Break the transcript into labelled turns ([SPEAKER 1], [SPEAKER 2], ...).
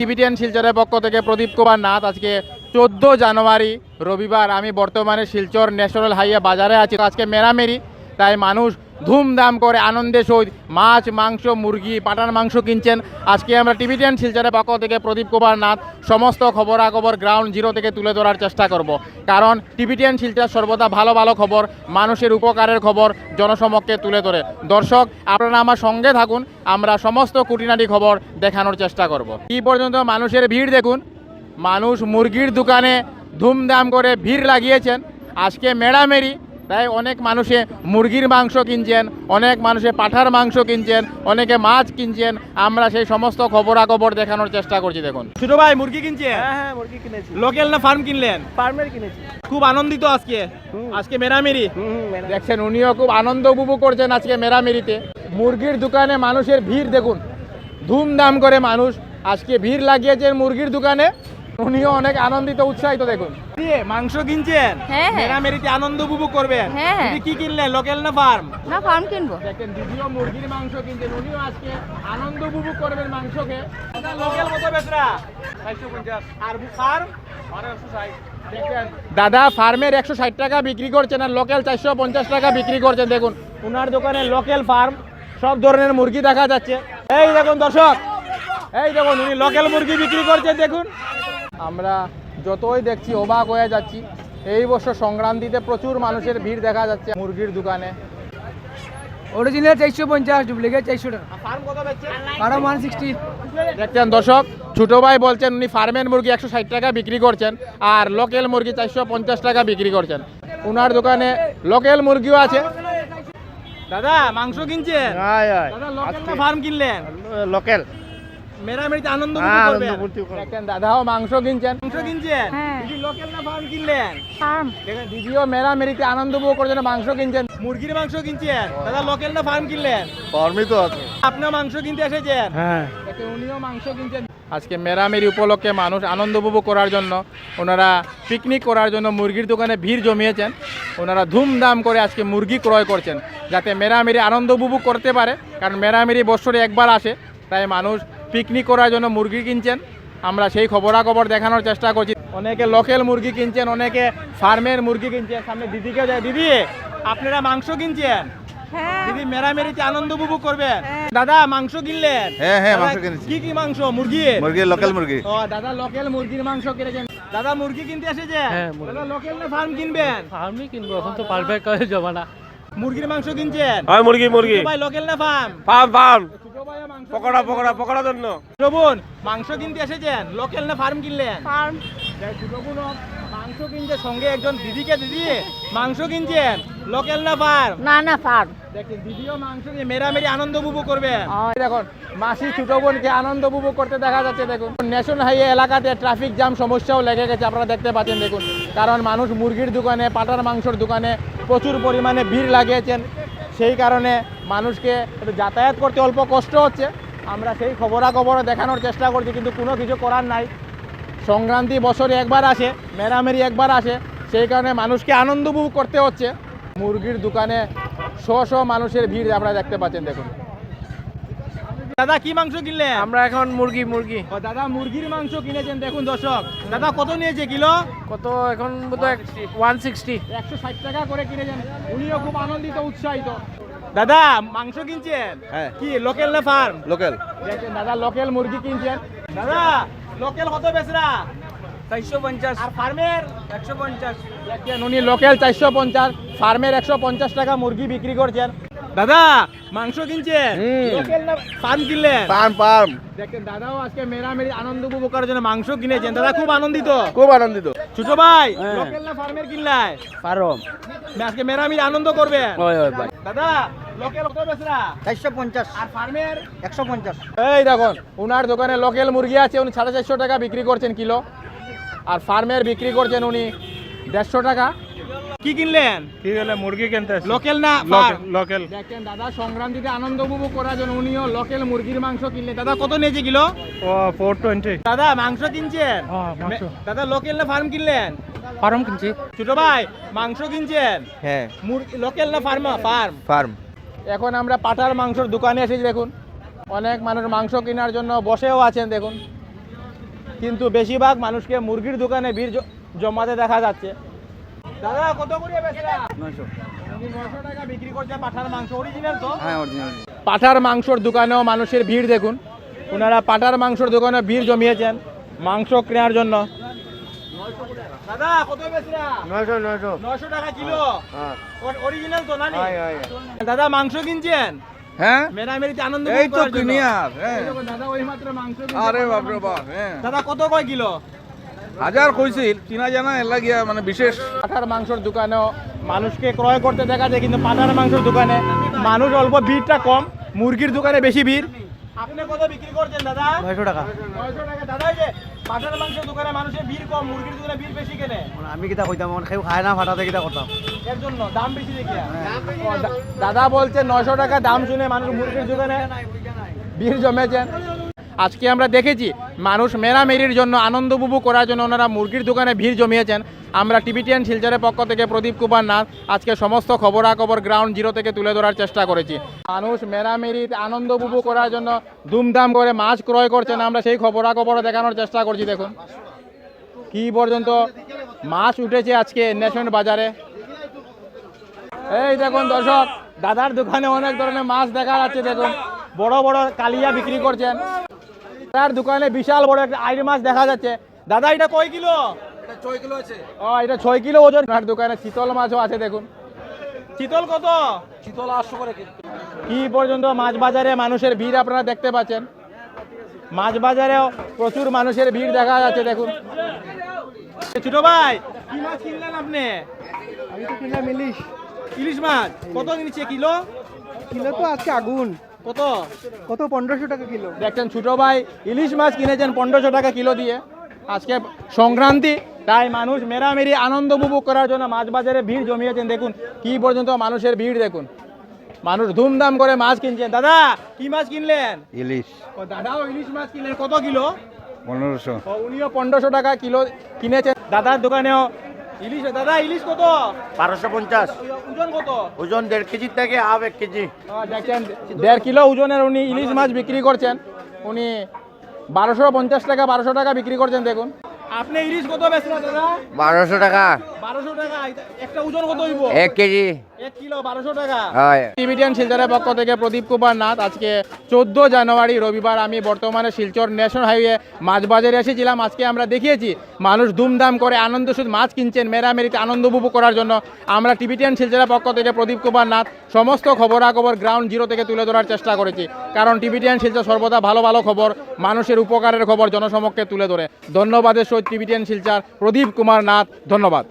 [SPEAKER 1] টিভিটিএন শিলচরের পক্ষ থেকে প্রদীপ কুমার নাথ আজকে চোদ্দ জানুয়ারি, রবিবার। আমি বর্তমানে শিলচর ন্যাশনাল হাইওয়ে বাজারে আছি। আজকে মেরামেরি, তাই মানুষ ধুমধাম করে আনন্দের সহিত মাছ, মাংস, মুরগি, পাটার মাংস কিনছেন। আজকে আমরা টিভিটিএন শিলচরের পক্ষ থেকে প্রদীপ কুমার নাথ সমস্ত খবরাখবর গ্রাউন্ড জিরো থেকে তুলে ধরার চেষ্টা করব। কারণ টিভিটিএন শিলচর সর্বদা ভালো ভালো খবর, মানুষের উপকারের খবর জনসমক্ষে তুলে ধরে। দর্শক, আপনারা আমার সঙ্গে থাকুন, আমরা সমস্ত কুটিনাটি খবর দেখানোর চেষ্টা করব। কি পর্যন্ত মানুষের ভিড় দেখুন। মানুষ মুরগির দোকানে ধুমধাম করে ভিড় লাগিয়েছেন। আজকে মেড়ামেরি তাই অনেক মানুষে মুরগির মাংস কিনছেন অনেক মানুষে পাঠার মাংস কিনছেন অনেকে মাছ কিনছেন। আমরা সেই সমস্ত খবরাখবর দেখানোর চেষ্টা করছি দেখুন। ছোট ভাই মুরগি কিনছে
[SPEAKER 2] হ্যাঁ হ্যাঁ মুরগি কিনেছি।
[SPEAKER 1] লোকাল না ফার্ম কিনলেন?
[SPEAKER 2] ফার্মের কিনেছি।
[SPEAKER 1] খুব আনন্দিত আজকে। আজকে মেরামেরি। দেখছেন উনিও খুব আনন্দ উপভোগ করছেন আজকে মেরামেরিতে। মুরগির দোকানে মানুষের ভিড় দেখুন। ধুমধাম করে মানুষ আজকে ভিড় লাগিয়েছেন মুরগির দোকানে। উনিও অনেক আনন্দিত উৎসাহিত দেখুন। মাংস কিনছেন?
[SPEAKER 3] হ্যাঁ, হ্যাঁ।
[SPEAKER 1] মেরামেরিতে আনন্দ উপভোগ করবেন।
[SPEAKER 3] হ্যাঁ, হ্যাঁ।
[SPEAKER 1] দিদি কি কিনলেন? লোকাল না ফার্ম?
[SPEAKER 3] না ফার্ম কিনবো।
[SPEAKER 1] দেখেন দিদিও মুরগির মাংস কিনছেন উনিও আজকে আনন্দ উপভোগ করবেন মাংসকে। লোকাল কত বেচরা? আর ফার্ম? দেখেন। দাদা ফার্মের একশো ষাট টাকা বিক্রি করছেন আর লোকাল চারশো পঞ্চাশ টাকা বিক্রি করছেন দেখুন। ওনার দোকানে লোকাল ফার্ম সব ধরনের মুরগি দেখা যাচ্ছে। এই দেখুন দর্শক। এই দেখুন উনি লোকাল মুরগি বিক্রি করছেন দেখুন। আমরা যতই দেখছি অবাক হয়ে যাচ্ছি। এই বছর সংক্রান্তিতে প্রচুর মানুষের ভিড় দেখা যাচ্ছে মুরগির দোকানে।
[SPEAKER 2] অরিজিনাল চারশো পঞ্চাশ ডুপ্লিকেট চারশো টাকা।
[SPEAKER 1] ফার্ম
[SPEAKER 2] ওয়ান সিক্সটি
[SPEAKER 1] দেখছেন দর্শক ছোট ভাই বলছেন উনি ফার্মের মুরগি একশো ষাট টাকা বিক্রি করছেন আর লোকাল মুরগি চারশো পঞ্চাশ টাকা বিক্রি করছেন। ওনার দোকানে লোকাল মুরগিও আছে। দাদা মাংস কিনছেন? দাদা লোকাল ফার্ম কিনলেন?
[SPEAKER 4] লোকেল
[SPEAKER 1] মেরামেরিতে আনন্দ
[SPEAKER 4] হ্যাঁ,
[SPEAKER 1] করবেন। দেখেন দাদাও মাংস কিনছেন? মাংস কিনছেন?
[SPEAKER 3] হ্যাঁ।
[SPEAKER 1] দিদি লোকাল না ফার্ম কিনলেন?
[SPEAKER 3] ফার্ম
[SPEAKER 1] দেখেন দিদিও মেরামেরিতে আনন্দ উপভোগ করছেন মাংস কিনছেন। মুরগির মাংস কিনছেন? দাদা লোকাল না ফার্ম কিনলেন?
[SPEAKER 4] ফর্মই তো আছে।
[SPEAKER 1] আপনার মাংস কিনতে এসেছেন?
[SPEAKER 4] হ্যাঁ।
[SPEAKER 1] এতে উনিও মাংস কিনছেন। আজকে মেরামেরি উপলক্ষে মানুষ আনন্দ উপভোগ করার জন্য ওনারা পিকনিক করার জন্য মুরগির দোকানে ভিড় জমিয়েছেন। ওনারা ধুমধাম করে আজকে মুরগি ক্রয় করছেন যাতে মেরামেরি আনন্দ উপভোগ করতে পারে। কারণ মেরামেরি বছরে একবার আসে তাই মানুষ পিকনিক করার জন্য মুরগি কিনছেন। আমরা সেই খবরাখবর দেখানোর চেষ্টা করছি। অনেকে লোকাল মুরগি কিনছেন অনেকে ফার্মের মুরগি কিনছেন। সামনে দিদিকে যায় দিদি আপনারা মাংস কিনছেন?
[SPEAKER 3] হ্যাঁ।
[SPEAKER 1] দিদি মেরামেরিতে আনন্দ উপভোগ করবেন দাদা মাংস কিনলেন?
[SPEAKER 4] হ্যাঁ, হ্যাঁ, মাংস কিনেছি।
[SPEAKER 1] কি কি মাংস? মুরগি?
[SPEAKER 4] মুরগি লোকাল মুরগি।
[SPEAKER 1] ও দাদা লোকাল মুরগির মাংস কিনেছেন। দাদা মুরগি কিনতে এসেছেন?
[SPEAKER 2] হ্যাঁ,
[SPEAKER 1] দাদা লোকাল না ফার্ম কিনবেন?
[SPEAKER 2] ফার্মই কিনবো এখন তো পারফেক্ট করে জমানা।
[SPEAKER 1] মুরগির মাংস কিনছেন?
[SPEAKER 4] হয় মুরগি মুরগি।
[SPEAKER 1] ভাই লোকাল না farm
[SPEAKER 4] farm farm pakora pakora pakora জন্য।
[SPEAKER 1] বোন মাংস কিনতে এসেছেন? লোকাল না ফার্ম কিনলেন?
[SPEAKER 3] ফার্ম
[SPEAKER 1] মাংস কিনছে সঙ্গে একজন দিদিকে দিদি মাংস কিনছেন? লোকাল না ফার্ম
[SPEAKER 3] না না ফার্ম
[SPEAKER 1] দেখেন দিদিও মাংস দিয়ে মেরামেরি আনন্দ উপভোগ করবে দেখুন মাসি ছোট বোনকে আনন্দ উপভোগ করতে দেখা যাচ্ছে দেখুন। ন্যাশনাল হাইওয়ে এলাকাতে ট্রাফিক জ্যাম সমস্যাও লেগে গেছে আপনারা দেখতে পাচ্ছেন দেখুন। কারণ মানুষ মুরগির দোকানে পাটার মাংসর দোকানে প্রচুর পরিমাণে ভিড় লাগিয়েছেন। সেই কারণে মানুষকে একটু যাতায়াত করতে অল্প কষ্ট হচ্ছে। আমরা সেই খবরাখবর দেখানোর চেষ্টা করছি কিন্তু কোনো কিছু করার নাই। সংক্রান্তি বছরে একবার আসে মেরামেরি একবার আসে সেই কারণে মানুষকে আনন্দ উপভোগ করতে হচ্ছে। মুরগির দোকানে শ শ মানুষের ভিড় আপনারা দেখতে পাচ্ছেন দেখুন। দাদা কি মাংস কিনলে
[SPEAKER 2] আমরা এখন মুরগি মুরগি।
[SPEAKER 1] ও দাদা মুরগির মাংস কিনেছেন দেখুন দর্শক। দাদা কত নিয়েছে কিলো?
[SPEAKER 2] কত এখন বোধহয় ওয়ান সিক্সটি
[SPEAKER 1] একশো ষাট টাকা করে কিনেছেন। উনিও খুব আনন্দিত উৎসাহিত। দাদা মাংস কিনছেন?
[SPEAKER 4] হ্যাঁ।
[SPEAKER 1] কি লোকাল না ফার্ম
[SPEAKER 4] লোকাল।
[SPEAKER 1] দেখেন দাদা লোকাল মুরগি কিনছেন। দাদা লোকাল কত বেচরা?
[SPEAKER 2] চারশো পঞ্চাশ।
[SPEAKER 1] আর ফার্মের
[SPEAKER 2] একশো পঞ্চাশ।
[SPEAKER 1] দেখেন উনি লোকাল চারশো পঞ্চাশ ফার্মের একশো পঞ্চাশ টাকা মুরগি বিক্রি করছেন। দাদা মাংস কিনছেন কিনলেন?
[SPEAKER 4] ফার্ম ফার্ম
[SPEAKER 1] দেখেন দাদাও আজকে মেরামেরি আনন্দ উপভোগ করার জন্য মাংস কিনেছেন। দাদা খুব আনন্দিত।
[SPEAKER 4] খুব আনন্দিত।
[SPEAKER 1] ছোট ভাই
[SPEAKER 2] হ্যাঁ।
[SPEAKER 1] লোকাল না ফার্মের কিনলাই
[SPEAKER 2] ফার্ম।
[SPEAKER 1] আজকে মেরামির আনন্দ করবেন।
[SPEAKER 2] ওই ওই ভাই।
[SPEAKER 1] দাদা লোকাল কত বেচরা?
[SPEAKER 2] চারশো পঞ্চাশ।
[SPEAKER 1] আর ফার্মের?
[SPEAKER 2] একশো পঞ্চাশ।
[SPEAKER 1] এই দেখুন ওনার দোকানে লোকাল মুরগি আছে উনি সাড়ে চারশো টাকা বিক্রি করছেন কিলো। আর ফার্মের বিক্রি করছেন উনি দেড়শো টাকা। কি কিনলেন?
[SPEAKER 4] কি হলে মুরগি কিনতে
[SPEAKER 1] লোকাল না?
[SPEAKER 4] লোকাল।
[SPEAKER 1] দেখেন দাদা সংক্রান্তিতে আনন্দ উপভোগ করার জন্য উনিও লোকাল মুরগির মাংস কিনলেন। দাদা কত নিয়েছে কিলো?
[SPEAKER 4] ও ফোর টোয়েন্টি
[SPEAKER 1] দাদা মাংস কিনছেন?
[SPEAKER 4] হ্যাঁ, মাংস।
[SPEAKER 1] দাদা লোকাল না ফার্ম কিনলেন?
[SPEAKER 2] ফার্ম কিনছি।
[SPEAKER 1] ছোট ভাই মাংস কিনছেন?
[SPEAKER 4] হ্যাঁ।
[SPEAKER 1] লোকাল না ফার্ম ফার্ম
[SPEAKER 4] ফার্ম
[SPEAKER 1] এখন আমরা পাটার মাংসর দোকানে এসেছি দেখুন। অনেক মানুষ মাংস কেনার জন্য বসেও আছেন দেখুন। কিন্তু বেশিরভাগ মানুষকে মুরগির দোকানে ভিড় জমাতে দেখা যাচ্ছে। দাদা কত করে বেচরা
[SPEAKER 2] নয়শো।
[SPEAKER 1] উনি 900 টাকা বিক্রি করছে পাঠার মাংস অরিজিনাল তো?
[SPEAKER 2] হ্যাঁ অরিজিনাল
[SPEAKER 1] পাঠার মাংসর দোকানেও মানুষের ভিড় দেখুন। ওনারা পাঠার মাংসর দোকানে ভিড় জমিয়েছেন মাংস কেনার জন্য। দাদা কত বেচরা
[SPEAKER 4] নয়শো নয়শো।
[SPEAKER 1] টাকা কিলো?
[SPEAKER 4] হ্যাঁ
[SPEAKER 1] অরিজিনাল তো না নি?
[SPEAKER 4] হয়, হয়।
[SPEAKER 1] দাদা মাংস কিনছেন?
[SPEAKER 3] হ্যাঁ?
[SPEAKER 1] মেরামেরিতে আনন্দ
[SPEAKER 3] এই তো কিনি আর হ্যাঁ।
[SPEAKER 1] দাদা ওই মাত্র মাংস
[SPEAKER 3] আরে
[SPEAKER 1] পাঠার
[SPEAKER 3] বাপরে বাপ হ্যাঁ।
[SPEAKER 1] দাদা কত কয় কিলো?
[SPEAKER 3] হাজার কইছিল চিনা জানা এর লাগিয়া মানে বিশেষ।
[SPEAKER 1] পাঠার মাংসর দোকানেও মানুষকে ক্রয় করতে দেখা যায় কিন্তু পাঠার মাংসর দোকানে মানুষ অল্প ভিড়টা কম মুরগির দোকানে বেশি ভিড়। আপনি কত বিক্রি করছেন দাদা?
[SPEAKER 2] নয়শো টাকা।
[SPEAKER 1] নয়শো টাকা। দাদা যে পাঠার মাংসের দোকানে মানুষের ভিড় কম মুরগির দোকানে ভিড় বেশি কেনে?
[SPEAKER 2] আমি কিতা কইতাম আমার খেয়ে খায় না ফাটাতে কিতা করতাম।
[SPEAKER 1] এর জন্য দাম বেশি দেখিয়া ও, দা- দাদা বলছে নয়শো টাকা দাম শুনে মানুষ মুরগির দোকানে ভিড় জমেছেন। আজকে আমরা দেখেছি মানুষ মেরামেরির জন্য আনন্দ উপভোগ করার জন্য ওনারা মুরগির দোকানে ভিড় জমিয়েছেন। আমরা টিবিটিয়ান শিলচরের পক্ষ থেকে প্রদীপ কুমার নাথ আজকে সমস্ত খবরাখবর গ্রাউন্ড জিরো থেকে তুলে ধরার চেষ্টা করেছি। মানুষ মেরামেরিতে আনন্দ উপভোগ করার জন্য ধুমধাম করে মাছ ক্রয় করছেন। আমরা সেই খবরাখবর দেখানোর চেষ্টা করছি, দেখুন। কি পর্যন্ত মাছ উঠেছে আজকে ন্যাশন বাজারে। এই দেখুন দর্শক, দাদার দোকানে অনেক ধরনের মাছ দেখা যাচ্ছে, দেখুন। বড় বড় কালিয়া বিক্রি করছেন। তার দোকানে বিশাল বড় একটা আইড় মাছ দেখা যাচ্ছে। দাদা এটা কয় কিলো? ছয় কিলো ও এটা ছয় কিলো ওজন। আর দোকানে চিতল মাছও আছে দেখুন। চিতল কত? চিতল আটশো করে কি পর্যন্ত মাছ বাজারে মানুষের ভিড় আপনারা দেখতে পাচ্ছেন? মাছ বাজারেও প্রচুর মানুষের ভিড় দেখা যাচ্ছে দেখুন। ছোট ভাই কি মাছ কিনলেন আপনি?
[SPEAKER 2] আমি তো কিনলাম ইলিশ।
[SPEAKER 1] ইলিশ মাছ। কত নিচ্ছে কিলো?
[SPEAKER 2] কিলো তো আজকে আগুন।
[SPEAKER 1] কত?
[SPEAKER 2] কত? পনেরোশো টাকা কিলো।
[SPEAKER 1] দেখছেন ছোট ভাই ইলিশ মাছ কিনেছেন পনেরোশো টাকা কিলো দিয়ে। আজকে সংক্রান্তি তাই মানুষ মেরামেরি আনন্দ উপভোগ করার জন্য মাছ বাজারে ভিড় জমিয়েছেন। দেখুন কি পর্যন্ত মানুষের ভিড় দেখুন। মানুষ ধুমধাম করে মাছ কিনছেন। দাদা কি মাছ কিনলেন?
[SPEAKER 3] ইলিশ।
[SPEAKER 1] ও দাদাও ইলিশ মাছ কিনলেন। কত কিলো?
[SPEAKER 3] পনেরোশো।
[SPEAKER 1] উনিও পনেরোশো টাকা কিলো কিনেছেন। দাদার দোকানেও ইলিশ দাদা ইলিশ কত?
[SPEAKER 5] বারোশো পঞ্চাশ।
[SPEAKER 1] ওজন কত?
[SPEAKER 5] ওজন দেড় কেজির থেকে হাফ এক কেজি।
[SPEAKER 1] দেখছেন দেড় কিলো ওজনের উনি ইলিশ মাছ বিক্রি করছেন। উনি বারোশো পঞ্চাশ টাকা বারোশো টাকা বিক্রি করছেন দেখুন। আপনি ইলিশ কত বেচলেন দাদা?
[SPEAKER 5] বারোশো টাকা।
[SPEAKER 1] বারোশো টাকা একটা ওজন কত হইব?
[SPEAKER 5] এক কেজি।
[SPEAKER 1] এক কিলো বারোশো টাকা।
[SPEAKER 5] হয়।
[SPEAKER 1] টিভিটিয়ান শিলচরের পক্ষ থেকে প্রদীপ কুমার নাথ আজকে চোদ্দ জানুয়ারি রবিবার আমি বর্তমানে শিলচর ন্যাশনাল হাইওয়ে মাছ বাজারে এসেছিলাম। আজকে আমরা দেখিয়েছি মানুষ ধুমধাম করে আনন্দ শুধু মাছ কিনছেন মেরামেরিতে আনন্দ উপভোগ করার জন্য। আমরা টিভিটিয়ান শিলচরের পক্ষ থেকে প্রদীপ কুমার নাথ সমস্ত খবরাখবর গ্রাউন্ড জিরো থেকে তুলে ধরার চেষ্টা করেছি। কারণ টিভিটিয়ান শিলচর সর্বদা ভালো ভালো খবর মানুষের উপকারের খবর জনসমক্ষে তুলে ধরে। ধন্যবাদের সহিত টিভিটিয়ান শিলচর প্রদীপ কুমার নাথ ধন্যবাদ।